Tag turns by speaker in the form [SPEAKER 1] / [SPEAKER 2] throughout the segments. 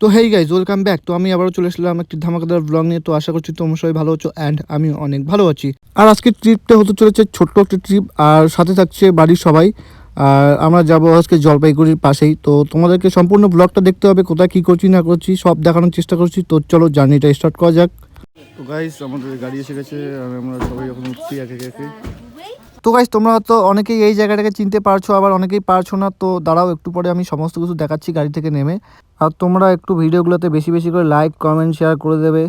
[SPEAKER 1] তো hey guys welcome back তো আমি আবারও চলে আসলাম একটি ধামাকাদার ব্লগ নিয়ে। তো আশা করছি তোমরা সবাই ভালো আছো অ্যান্ড আমি অনেক ভালো আছি। আর আজকের ট্রিপটা হতে চলেছে ছোট্ট একটা ট্রিপ আর সাথে থাকছে বাড়ির সবাই। আর আমরা যাব আজকে জলপাইগুড়ির পাশেই। তো তোমাদেরকে সম্পূর্ণ ব্লগটা দেখতে হবে, কোথায় কী করছি, না করছি, সব দেখানোর চেষ্টা করছি। তো চলো জার্নিটা স্টার্ট করা যাক। তো গাইজ আমাদের গাড়ি এসে গেছে, আর আমরা সবাই এখন উঠছি এক একে। তো গাইজ তোমরা হয়তো অনেকেই এই জায়গাটাকে চিনতে পারছ, আবার অনেকেই পারছ না, তো দাঁড়াও একটু পরে আমি সমস্ত কিছু দেখাচ্ছি গাড়ি থেকে নেমে। আর তোমরা একটু ভিডিওগুলোতে বেশি বেশি করে লাইক কমেন্ট শেয়ার করে দেবে।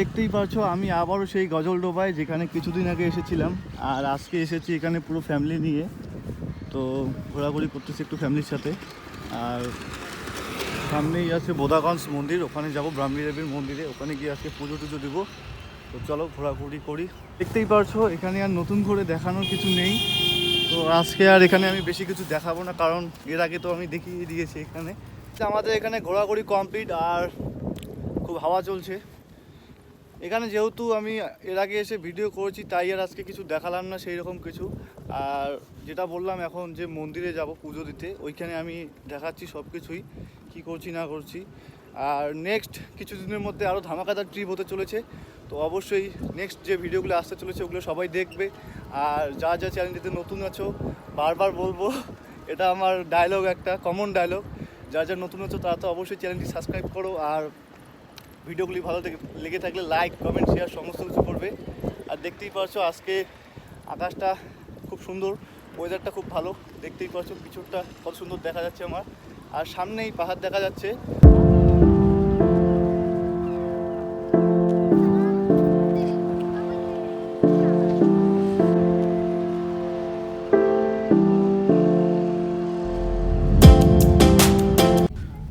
[SPEAKER 1] দেখতেই পারছ, আমি আবারও সেই গজল ডোবায় যেখানে কিছুদিন আগে এসেছিলাম, আর আজকে এসেছি এখানে পুরো ফ্যামিলি নিয়ে। তো ঘোরাঘুরি করতেছি একটু ফ্যামিলির সাথে। আর সামনেই আছে বোদাগঞ্জ মন্দির, ওখানে যাব ব্রাহ্মী দেবীর মন্দিরে, ওখানে গিয়ে আজকে পুজো টুজো দেবো। তো চলো ঘোরাঘুরি করি। দেখতেই পারছ, এখানে আর নতুন করে দেখানোর কিছু নেই। তো আজকে আর এখানে আমি বেশি কিছু দেখাবো না, কারণ এর আগে তো আমি দেখিয়ে দিয়েছি এখানে। আমাদের এখানে ঘোরাঘুরি কমপ্লিট আর খুব হাওয়া চলছে। এখানে যেহেতু আমি এর আগে এসে ভিডিও করেছি, তাই আর আজকে কিছু দেখালাম না সেই রকম কিছু। আর যেটা বললাম এখন যে মন্দিরে যাব পুজো দিতে, ওইখানে আমি দেখাচ্ছি সব কিছুই, কী করছি না করছি। আর নেক্সট কিছুদিনের মধ্যে আরও ধামাকাদার ট্রিপ হতে চলেছে। তো অবশ্যই নেক্সট যে ভিডিওগুলো আসতে চলেছে, ওগুলো সবাই দেখবে। আর যা যা চ্যানেলটিতে নতুন আছো, বারবার বলব, এটা আমার ডায়লগ একটা কমন ডায়লগ যা যা নতুন আছো, তারা তো অবশ্যই চ্যানেলটি সাবস্ক্রাইব করো। আর ভিডিওগুলি ভালো লেগে থাকলে লাইক কমেন্ট শেয়ার সমস্ত কিছু করবে। আর দেখতেই পারছ আজকে আকাশটা খুব সুন্দর ওয়েদারটা খুব ভালো। দেখতেই পারছ পিছনটা কত সুন্দর দেখা যাচ্ছে আমার। আর সামনেই পাহাড় দেখা যাচ্ছে।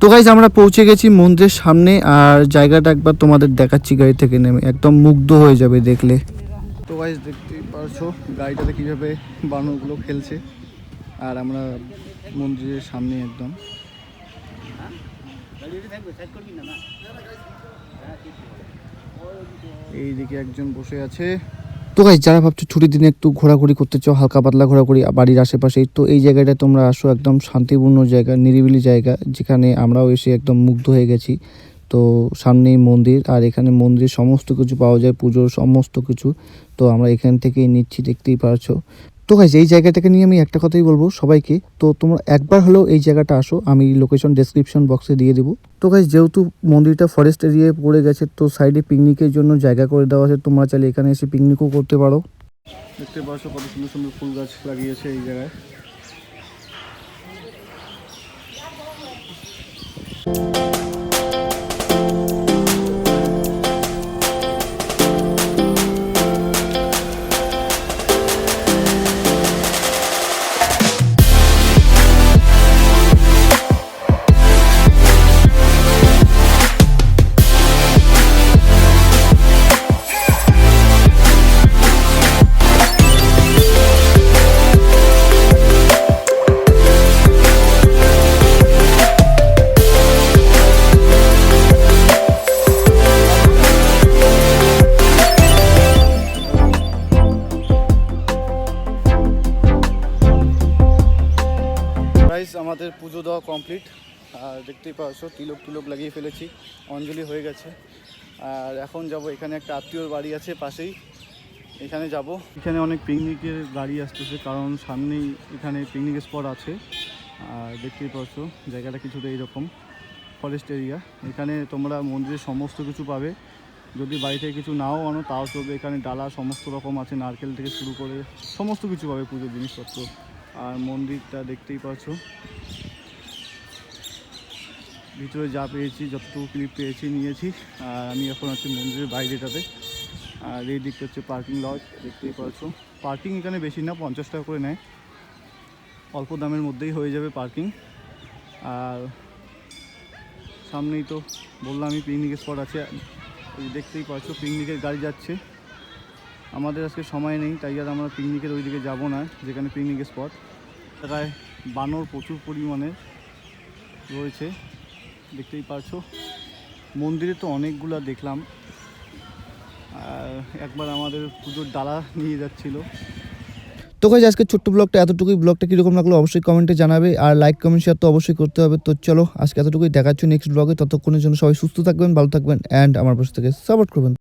[SPEAKER 1] তো গাইজ আমরা পৌঁছে গেছি মন্দিরের সামনে আর জায়গাটা একবার তোমাদের দেখাচ্ছি গাড়ি থেকে নেমে। একদম মুগ্ধ হয়ে যাবে দেখলে। তো গাইজ দেখতেই পারছ গাড়িটাতে কীভাবে বানরগুলো খেলছে। আর আমরা মন্দিরের সামনে একদম। এইদিকে একজন বসে আছে। তো গাইজ যারা ভাবছ ছুটির দিনে একটু ঘোরাঘুরি করতে চাও, হালকা পাতলা ঘোরাঘুরি বাড়ির আশেপাশেই তো এই জায়গাটা তোমরা আসো, একদম শান্তিপূর্ণ জায়গা, নিরিবিলি জায়গা, যেখানে আমরাও এসে একদম মুগ্ধ হয়ে গেছি। তো সামনেই মন্দির, আর এখানে মন্দিরের সমস্ত কিছু পাওয়া যায়, পুজোর সমস্ত কিছু, তো আমরা এখান থেকেই নিচ্ছি, দেখতেই পারছ। তো গাইজ এই জায়গাটাকে নিয়ে আমি একটা কথাই বলব সবাইকে। তো তোমরা একবার হলেও এই জায়গাটা আসো, আমি লোকেশন ডেসক্রিপশন বক্সে দিয়ে দেবো। তো গাইজ যেহেতু মন্দিরটা ফরেস্ট এরিয়ায় পড়ে গেছে, তো সাইডে পিকনিকের জন্য জায়গা করে দেওয়া আছে। তোমরা চাইলে এখানে এসে পিকনিকও করতে পারো। দেখতে পাচ্ছ কত সুন্দর সুন্দর ফুল গাছ লাগিয়েছে এই জায়গায়। প্রাইস আমাদের পুজো দেওয়া কমপ্লিট আর দেখতেই পাচ্ছ, তিলক তিলক লাগিয়ে ফেলেছি। অঞ্জলি হয়ে গেছে। আর এখন যাব, এখানে একটা আত্মীয়র বাড়ি আছে পাশেই। এখানে যাব। এখানে অনেক পিকনিকের গাড়ি আসতেছে, কারণ সামনেই এখানে পিকনিক স্পট আছে। আর দেখতেই পাচ্ছ, জায়গাটা কিছুটা এইরকম ফরেস্ট এরিয়া এখানে তোমরা মন্দিরের সমস্ত কিছু পাবে। যদি বাড়ি থেকে কিছু নাও আনো, তাও চলবে। এখানে ডালা, সমস্ত রকম আছে, নারকেল থেকে শুরু করে সমস্ত কিছু পাবে পুজোর জিনিসপত্র। আর মন্দিরটা দেখতেই পাচ্ছ। ভিতরে যা পেয়েছি, যতটুকু ক্লিপ পেয়েছি, নিয়েছি। আর আমি এখন আছি মন্দিরের বাইরেটাতে। আর এই দিকটা হচ্ছে পার্কিং লজ দেখতেই পাচ্ছ। পার্কিং এখানে বেশি না, পঞ্চাশ টাকা করে নেয়। অল্প দামের মধ্যেই হয়ে যাবে পার্কিং আর সামনেই তো বললাম আমি পিকনিক স্পট আছে দেখতেই পাচ্ছ পিকনিকের গাড়ি যাচ্ছে। আমাদের আজকে সময় নেই, তাই আর আমরা পিকনিকের ওই দিকে যাব না, যেখানে পিকনিক স্পট জায়গায় বানর প্রচুর পরিমাণে রয়েছে, দেখতেই পারছ। মন্দিরে তো অনেকগুলা দেখলাম। আর একবার আমাদের পুজোর ডালা নিয়ে যাচ্ছিল। তো গাইজ আজকে ছোট্ট ব্লগটা এতটুকুই। ব্লগটা কীরকম লাগল অবশ্যই কমেন্টে জানাবে। আর লাইক কমেন্ট শেয়ার তো অবশ্যই করতে হবে। তো চলো, আজকে এতটুকুই। দেখাচ্ছি নেক্সট ব্লগে ততক্ষণের জন্য সবাই সুস্থ থাকবেন, ভালো থাকবেন অ্যান্ড আমার পাশে থেকে সাপোর্ট করবেন।